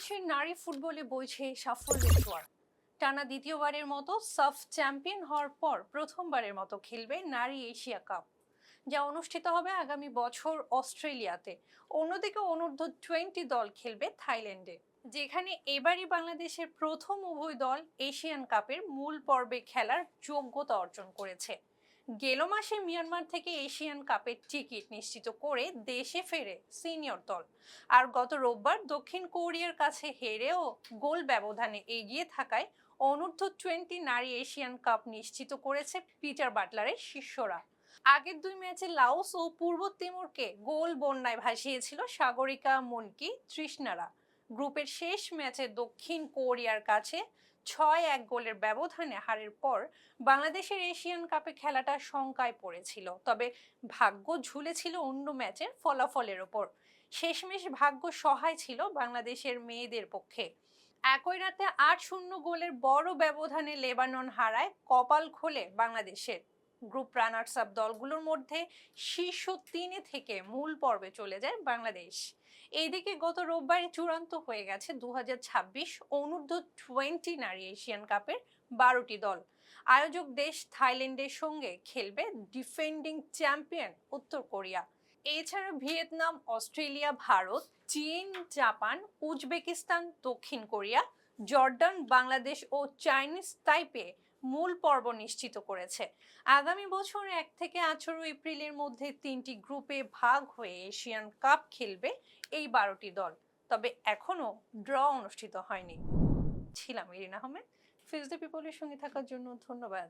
বাংলাদেশের নারী ফুটবলে বইছে সাফল্যের জোয়ার। টানা দ্বিতীয়বারের মতো সাফ চ্যাম্পিয়ন হওয়ার পর প্রথমবারের মতো খেলবে নারী এশিয়া কাপ, যা অনুষ্ঠিত হবে আগামী বছর অস্ট্রেলিয়াতে। অন্যদিকে অনূর্ধ্ব টোয়েন্টি দল খেলবে থাইল্যান্ডে, যেখানে এবারই বাংলাদেশের প্রথম উভয় দল এশিয়ান কাপের মূল পর্বে খেলার যোগ্যতা অর্জন করেছে। গেল মাসে মিয়ানমার থেকে এশিয়ান কাপের টিকিট নিশ্চিত করে দেশে ফেরে সিনিয়র দল। আর গত রোববার দক্ষিণ কোরিয়ার কাছে হেরেও গোল ব্যবধানে এগিয়ে থাকায় অনূর্ধ্ব টোয়েন্টি নারী এশিয়ান কাপ নিশ্চিত করেছে পিটার বাটলারের শিষ্যরা। আগের দুই ম্যাচে লাওস ও পূর্ব তিমুরকে গোল বন্যায় ভাসিয়েছিল সাগরিকা, মনকি, তৃষ্ণারা। গ্রুপের শেষ ম্যাচে দক্ষিণ কোরিয়ার কাছে ছয় এক গোলের ব্যবধানে হারের পর বাংলাদেশের এশিয়ান কাপে খেলাটা শঙ্কায় পড়েছিল। তবে ভাগ্য ঝুলেছিল অন্য ম্যাচের ফলাফলের ওপর। শেষমেশ ভাগ্য সহায় ছিল বাংলাদেশের মেয়েদের পক্ষে। একই রাতে আট শূন্য গোলের বড় ব্যবধানে লেবানন হারায় কপাল খোলে বাংলাদেশের। গ্রুপ রানার্স আপ দলগুলোর মধ্যে শীর্ষ তিনে থেকে মূল পর্বে চলে যায় বাংলাদেশ। এইদিকে গত রোববারে চূড়ান্ত হয়ে গেছে দু হাজার ছাব্বিশ অনূর্ধ্ব টোয়েন্টি নারী এশিয়ান কাপের বারোটি দল। আয়োজক দেশ থাইল্যান্ডের সঙ্গে খেলবে ডিফেন্ডিং চ্যাম্পিয়ন উত্তর কোরিয়া। এছাড়া ভিয়েতনাম, অস্ট্রেলিয়া, ভারত, চীন, জাপান, উজবেকিস্তান, দক্ষিণ কোরিয়া জর্ডান, বাংলাদেশ ও চাইনিজ তাইপে মূল পর্ব নিশ্চিত করেছে। আগামী বছর এক থেকে আঠারো এপ্রিলের মধ্যে তিনটি গ্রুপে ভাগ হয়ে এশিয়ান কাপ খেলবে এই বারোটি দল। তবে এখনও ড্র অনুষ্ঠিত হয়নি। ছিলাম ইরিন আহমেদ। ফিজ দ্য পিপলের সঙ্গে থাকার জন্য ধন্যবাদ।